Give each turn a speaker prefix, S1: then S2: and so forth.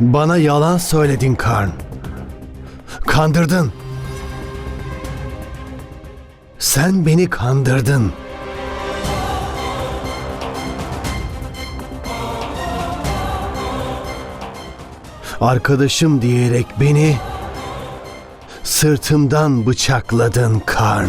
S1: Bana yalan söyledin Karn. Kandırdın. Sen beni kandırdın. Arkadaşım diyerek beni sırtımdan bıçakladın Karn.